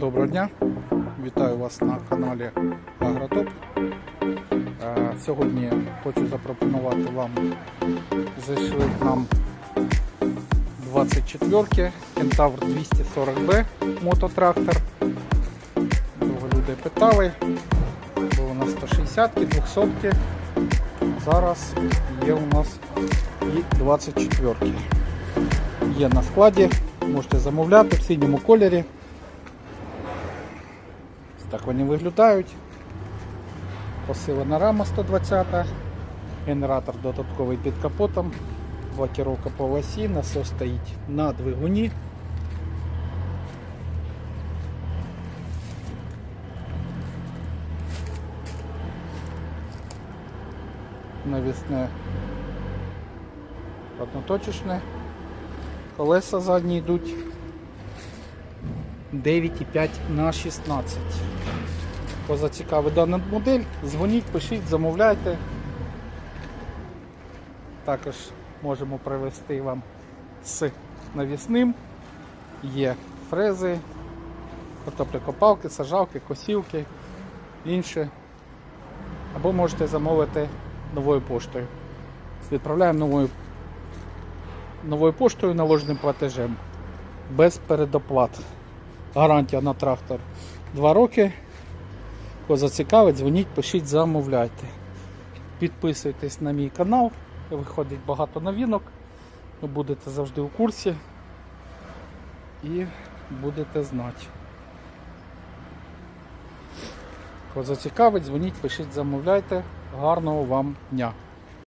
Доброго дня! Вітаю вас на каналі Агротоп. Е, Сьогодні хочу запропонувати вам зайшли нам 24-ки Кентавр 240B мототрактор. Довго люди питали, бо у нас 160-ки, 200-ки. Зараз є у нас і 24-ки. Є на складі, можете замовляти в синьому кольорі. Так вони виглядають. Посилена рама 120, генератор додатковий під капотом, блокировка по осі, насос стоїть на двигуні. Навісне одноточечне. Колеса задні йдуть 9,5 на 16. Хто зацікавить дану модель, дзвоніть, пишіть, замовляйте. Також можемо привезти вам з навісним. Є фрези, картоплекопалки, сажалки, косівки, інше. Або можете замовити новою поштою. Відправляємо новою, новою поштою наложеним платежем без передоплат. Гарантія на трактор 2 роки. Кого зацікавить, дзвоніть, пишіть, замовляйте. Підписуйтесь на мій канал, виходить багато новинок. Ви будете завжди у курсі і будете знати. Кого зацікавить, дзвоніть, пишіть, замовляйте. Гарного вам дня!